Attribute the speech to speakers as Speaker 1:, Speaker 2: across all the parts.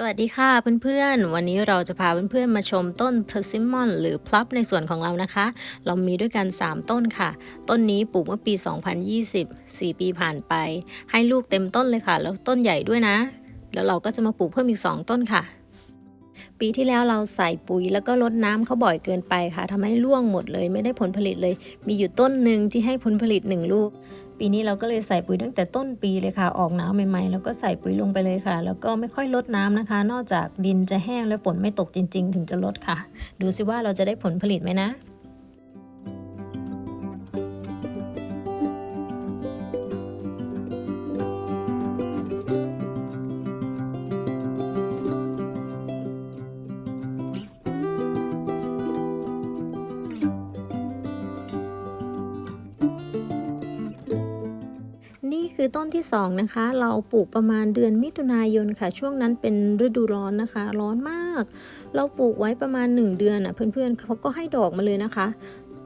Speaker 1: สวัสดีค่ะเพื่อนๆ วันนี้เราจะพาเพื่อนๆ มาชมต้น persimmon หรือพลับในส่วนของเรานะคะ เรามีด้วยกัน 3 ต้นค่ะ ต้นนี้ปลูกเมื่อปี 2020 4 ปีผ่านไป ให้ลูกเต็มต้นเลยค่ะ แล้วต้นใหญ่ด้วยนะ แล้วเราก็จะมาปลูกเพิ่มอีก 2 ต้นค่ะ ปีที่แล้วเราใส่ปุ๋ยแล้วก็ลดน้ำเขาบ่อยเกินไปค่ะทำให้ร่วงหมดเลย ไม่ได้ผลผลิตเลย มีอยู่ต้นหนึ่งที่ให้ผลผลิตหนึ่งลูก ปีนี้เราก็เลยใส่ปุ๋ยตั้งแต่ต้นปีเลยค่ะ ออกหนาวใหม่ๆ แล้วก็ใส่ปุ๋ยลงไปเลยค่ะ แล้วก็ไม่ค่อยลดน้ำนะคะ นอกจากดินจะแห้งและฝนไม่ตกจริง ๆ ถึงจะลดค่ะ ดูซิว่าเราจะได้ผลผลิตไหมนะ คือต้นที่2นะคะ เราปลูกประมาณเดือนมิถุนายนค่ะ ช่วงนั้นเป็นฤดูร้อนนะคะ ร้อนมาก เราปลูกไว้ประมาณ 1 เดือนอะ เพื่อนๆเขาก็ให้ดอกมาเลยนะคะ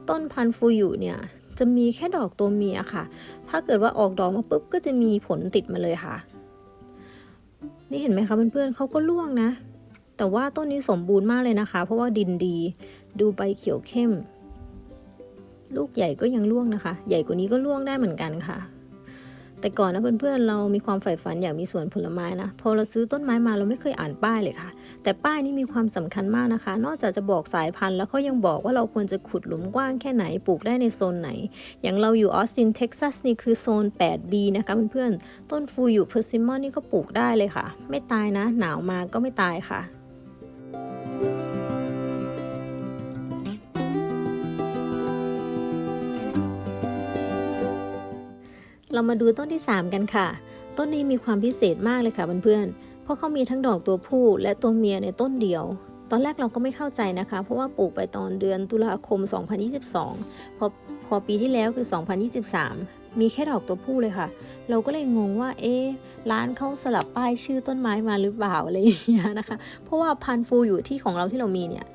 Speaker 1: ต้นพันธุ์ฟูอยู่เนี่ยจะมีแค่ดอกตัวเมียค่ะ ถ้าเกิดว่าออกดอกมาปุ๊บก็จะมีผลติดมาเลยค่ะ นี่เห็นไหมคะเพื่อนๆเขาก็ร่วงนะ แต่ว่าต้นนี้สมบูรณ์มากเลยนะคะ เพราะว่าดินดี ดูใบเขียวเข้ม ลูกใหญ่ก็ยังร่วงนะคะ ใหญ่กว่านี้ก็ร่วงได้เหมือนกันค่ะ แต่ก่อนนะเพื่อนๆเรามีความใฝ่ฝันอยากมีสวนผลไม้นะพอเราซื้อต้นไม้มาเราไม่เคยอ่านป้ายเลยค่ะ แต่ป้ายนี่มีความสำคัญมากนะคะ นอกจากจะบอกสายพันธุ์แล้วเขายังบอกว่าเราควรจะขุดหลุมกว้างแค่ไหนปลูกได้ในโซนไหน อย่างเราอยู่ออสตินเท็กซัสนี่คือโซน 8B นะคะเพื่อนๆต้นฟูอยู่เพอร์ซิมอนนี่ก็ปลูกได้เลยค่ะ ไม่ตายนะ หนาวมาก็ไม่ตายค่ะ เรามาดูต้นที่ 3 กันค่ะ ต้นนี้มีความพิเศษมากเลยค่ะเพื่อนๆ เพราะเขามีทั้งดอกตัวผู้และตัวเมียในต้นเดียว ตอนแรกเราก็ไม่เข้าใจนะคะ เพราะว่าปลูกไปตอนเดือนตุลาคม 2022 พอพอปีที่แล้วคือ 2023 มีแค่ดอกตัวผู้เลยค่ะ เราก็เลยงงว่า เอ๊ร้านเขาสลับป้ายชื่อต้นไม้มาหรือเปล่าอะไรอย่างเงี้ยนะคะ เพราะว่าพันฟูอยู่ที่ของเราที่เรามีเนี่ย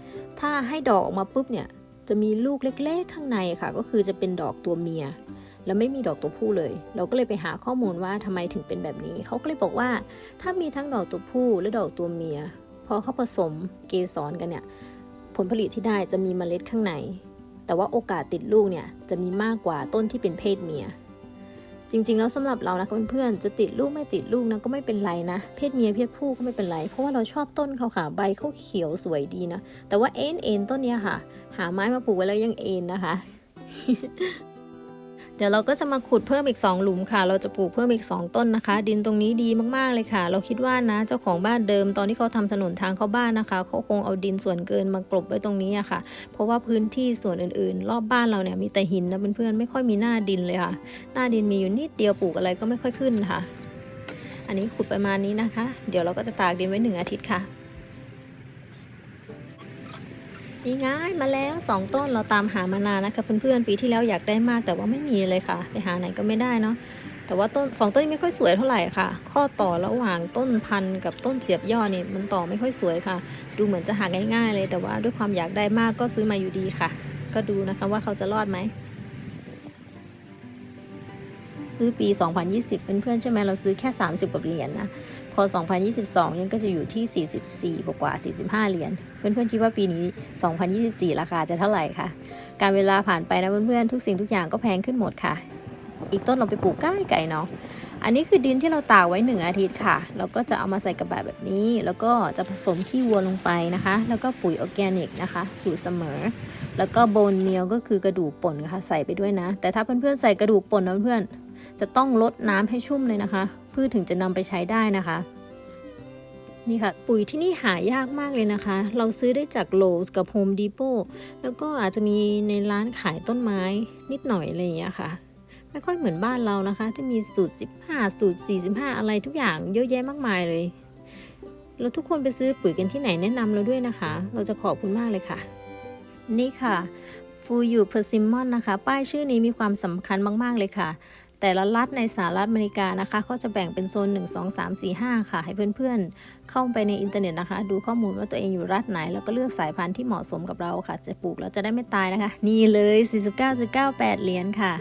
Speaker 1: ถ้าให้ดอกออกมาปุ๊บเนี่ย จะมีลูกเล็ก ๆ ข้างในค่ะ ก็คือจะเป็นดอกตัวเมีย แล้วไม่มีดอกตัวผู้เลย เราก็เลยไปหาข้อมูลว่าทำไมถึงเป็นแบบนี้ เขาก็เลยบอกว่า ถ้ามีทั้งดอกตัวผู้และดอกตัวเมีย พอเขาผสมเกสรกันเนี่ย ผลผลิตที่ได้จะมีเมล็ดข้างใน แต่ว่าโอกาสติดลูกเนี่ยจะมีมากกว่าต้นที่เป็นเพศเมีย จริงๆ แล้วสำหรับเรานะเพื่อนๆจะติดลูกไม่ติดลูกนะก็ไม่เป็นไรนะ เพศเมียเพศผู้ก็ไม่เป็นไร เพราะว่าเราชอบต้นเขาค่ะใบเขาเขียวสวยดีนะ แต่ว่าเอ็นเอ็นต้นเนี้ยค่ะ หาไม้มาปลูกไว้แล้วยังเอ็นนะคะ เดี๋ยวเราก็จะมาขุดเพิ่มอีก 2 หลุมค่ะ เราจะปลูกเพิ่มอีก 2 ต้นนะคะ ดินตรงนี้ดีมากๆเลยค่ะ เราคิดว่านะเจ้าของบ้านเดิมตอนที่เขาทำถนนทางเข้าบ้านนะคะ เขาคงเอาดินส่วนเกินมากลบไว้ตรงนี้อะค่ะ เพราะว่าพื้นที่ส่วนอื่นๆ รอบบ้านเราเนี่ยมีแต่หินนะเพื่อนๆไม่ค่อยมีหน้าดินเลยค่ะ หน้าดินมีอยู่นิดเดียวปลูกอะไรก็ไม่ค่อยขึ้นค่ะ อันนี้ขุดประมาณนี้นะคะ เดี๋ยวเราก็จะตากดินไว้หนึ่งอาทิตย์ค่ะ นี่ง่ายมาแล้ว 2 ต้นเราตามหามานานนะคะเพื่อนๆปีที่แล้วอยากได้มากแต่ว่าไม่มีเลยค่ะ ไปหาไหนก็ไม่ได้เนาะแต่ว่าต้นสองต้นนี้ไม่ค่อยสวยเท่าไหร่ค่ะ ข้อต่อระหว่างต้นพันธุ์กับต้นเสียบยอดนี่มันต่อไม่ค่อยสวยค่ะ ดูเหมือนจะหาง่ายๆเลย แต่ว่าด้วยความอยากได้มากก็ซื้อมาอยู่ดีค่ะ ก็ดูนะคะว่าเขาจะรอดไหม ซื้อปี 2020 เป็นเพื่อนใช่ไหมเราซื้อแค่ 30 กว่าเหรียญนะ พอ 2022เนี่ยก็จะอยู่ที่ 44 กว่ากว่า 45 เหรียญ เพื่อนๆคิดว่าปีนี้ 2024 ราคาจะเท่าไหร่คะ การเวลาผ่านไปนะเพื่อนๆ ทุกสิ่งทุกอย่างก็แพงขึ้นหมดค่ะ อีกต้นเราไปปลูกใกล้ไก่เนาะอันนี้คือดินที่เราตากไว้หนึ่งอาทิตย์ค่ะเราก็จะเอามาใส่กระบะแบบนี้ แล้วก็จะผสมขี้วัวลงไปนะคะ แล้วก็ปุ๋ยออร์แกนิกนะคะ สูตรเสมอ แล้วก็โบนเมียวก็คือกระดูกป่นค่ะใส่ไปด้วยนะ แต่ถ้าเพื่อนๆใส่กระดูกป่นนะเพื่อน จะต้องลดน้ำให้ชุ่มเลยนะคะ พื่อถึงจะนำไปใช้ได้นะคะ นี่ค่ะ ปุ๋ยที่นี่หายากมากเลยนะคะ เราซื้อได้จากโลสกับโฮมดีโ t แล้วก็อาจจะมีในร้านขายต้นไม้นิดหน่อยอะไรอย่างเงี้ยค่ะไม่ค่อยเหมือนบ้านเรานะคะ ที่มีสูตร 15 สูตร 45 อะไรทุกอย่างเยอะแยะมากมายเลย แล้วทุกคนไปซื้อปุ๋ยกันที่ไหนแนะนำเราด้วยนะคะ เราจะขอบคุณมากเลยค่ะ นี่ค่ะฟูยูเพอร์ซิมมอนนะคะ ป้ายชื่อนี้มีความสำคัญมาก ๆ เลยค่ะ แต่ละรัฐในสหรัฐอเมริกานะคะเขาจะแบ่งเป็นโซน 1 2 3 4 5 ค่ะ ให้เพื่อนๆ เข้าไปในอินเทอร์เน็ตนะคะ ดูข้อมูลว่าตัวเองอยู่รัฐไหน แล้วก็เลือกสายพันธุ์ที่เหมาะสมกับเราค่ะ จะปลูกแล้วจะได้ไม่ตายนะคะ นี่เลย 49.98 เหรียญค่ะ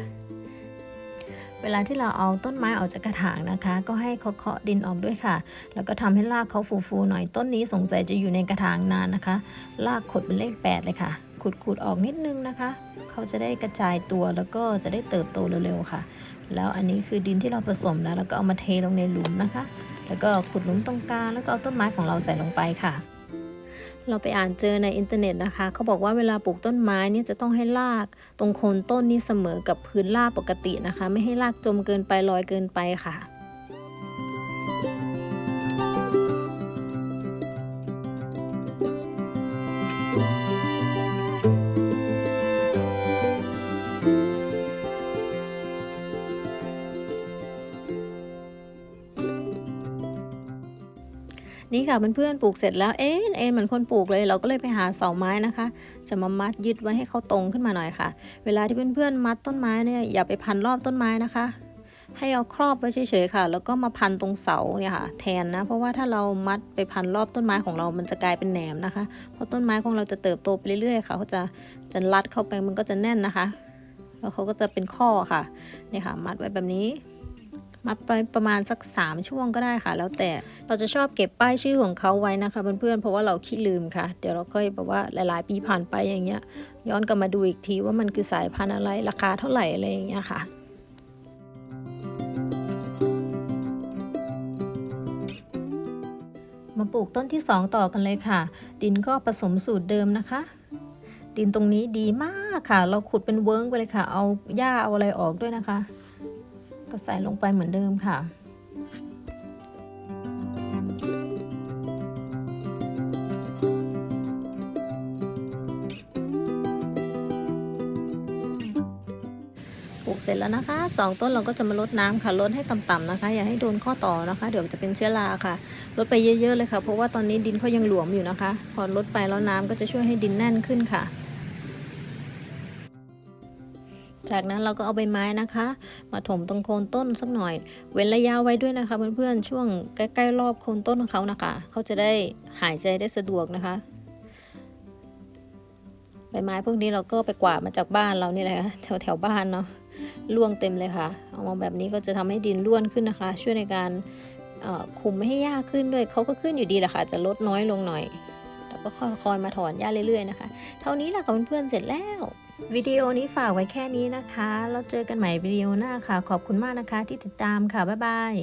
Speaker 1: เวลาที่เราเอาต้นไม้ออกจากกระถางนะคะ ก็ให้เคาะดินออกด้วยค่ะ แล้วก็ทำให้รากเขาฟูๆหน่อยต้นนี้สงสัยจะอยู่ในกระถางนานนะคะรากขดเป็นเลข 8 เลยค่ะ ขุดๆออกนิดนึงนะคะ เขาจะได้กระจายตัวแล้วก็จะได้เติบโตเร็วๆค่ะ แล้วอันนี้คือดินที่เราผสมแล้วแล้วก็เอามาเทลงในหลุมนะคะ แล้วก็ขุดหลุมตรงกลางแล้วก็เอาต้นไม้ของเราใส่ลงไปค่ะเราไปอ่านเจอในอินเทอร์เน็ตนะคะ เขาบอกว่าเวลาปลูกต้นไม้เนี่ยจะต้องให้รากตรงโคนต้นนี่เสมอกับพื้นรากปกตินะคะ ไม่ให้รากจมเกินไปลอยเกินไปค่ะนี่ ค่ะเพื่อนๆปลูกเสร็จแล้วเอ๊ะเอ็นเหมือนคนปลูกเลย เราก็เลยไปหาเสาไม้นะคะ จะมามัดยึดไว้ให้เขาตรงขึ้นมาหน่อยค่ะ เวลาที่เพื่อนๆมัดต้นไม้เนี่ยอย่าไปพันรอบต้นไม้นะคะ ให้เอาครอบไว้เฉยๆค่ะ แล้วก็มาพันตรงเสาเนี่ยค่ะ แทนนะ เพราะว่าถ้าเรามัดไปพันรอบต้นไม้ของเรามันจะกลายเป็นแหนมนะคะ เพราะต้นไม้ของเราจะเติบโตไปเรื่อยๆค่ะเขาจะจะรัดเข้าไปมันก็จะแน่นนะคะ แล้วเขาก็จะเป็นข้อค่ะเนี่ยค่ะ มัดไว้แบบนี้ มัดไปประมาณสัก 3 ช่วงก็ได้ค่ะ แล้วแต่เราจะชอบเก็บป้ายชื่อของเขาไว้นะคะเพื่อนๆเพราะว่าเราขี้ลืมค่ะ เดี๋ยวเราก็แบบว่าหลายๆ ปีผ่านไปอย่างเงี้ย ย้อนกลับมาดูอีกทีว่ามันคือสายพันธุ์อะไรราคาเท่าไหร่อะไรอย่างเงี้ยค่ะมาปลูกต้นที่ 2 ต่อกันเลยค่ะ ดินก็ผสมสูตรเดิมนะคะ ดินตรงนี้ดีมากค่ะ เราขุดเป็นเวิร์กไปเลยค่ะ เอาหญ้าเอาอะไรออกด้วยนะคะ ก็ใส่ลงไปเหมือนเดิมค่ะ ปลูกเสร็จแล้วนะคะสองต้นเราก็จะมาลดน้ำค่ะลดให้ต่ำๆนะคะ อย่าให้โดนข้อต่อนะคะ เดี๋ยวจะเป็นเชื้อราค่ะลดไปเยอะๆเลยค่ะ เพราะว่าตอนนี้ดินเขายังหลวมอยู่นะคะ พอลดไปแล้วน้ำก็จะช่วยให้ดินแน่นขึ้นค่ะ จากนั้นเราก็เอาใบไม้นะคะ มาถมตรงโคนต้นสักหน่อย เว้นระยะไว้ด้วยนะคะ เพื่อนๆช่วงใกล้ๆรอบโคนต้นของเขานะคะ เขาจะได้หายใจได้สะดวกนะคะใบไม้พวกนี้เราก็ไปกวาดมาจากบ้านเรานี่แหละแถวแถวๆบ้านเนาะร่วงเต็มเลยค่ะ เอามาแบบนี้ก็จะทำให้ดินร่วนขึ้นนะคะ ช่วยในการคุมไม่ให้หญ้าขึ้นด้วยเขาก็ขึ้นอยู่ดีแหละค่ะ จะลดน้อยลงหน่อย แล้วก็คอยมาถอนหญ้าเรื่อยๆนะคะ เท่านี้แหละค่ะเพื่อนๆเสร็จแล้ว วิดีโอนี้ฝากไว้แค่นี้นะคะแล้วเจอกันใหม่วิดีโอหน้าค่ะ ขอบคุณมากนะคะที่ติดตามค่ะ บ๊ายบาย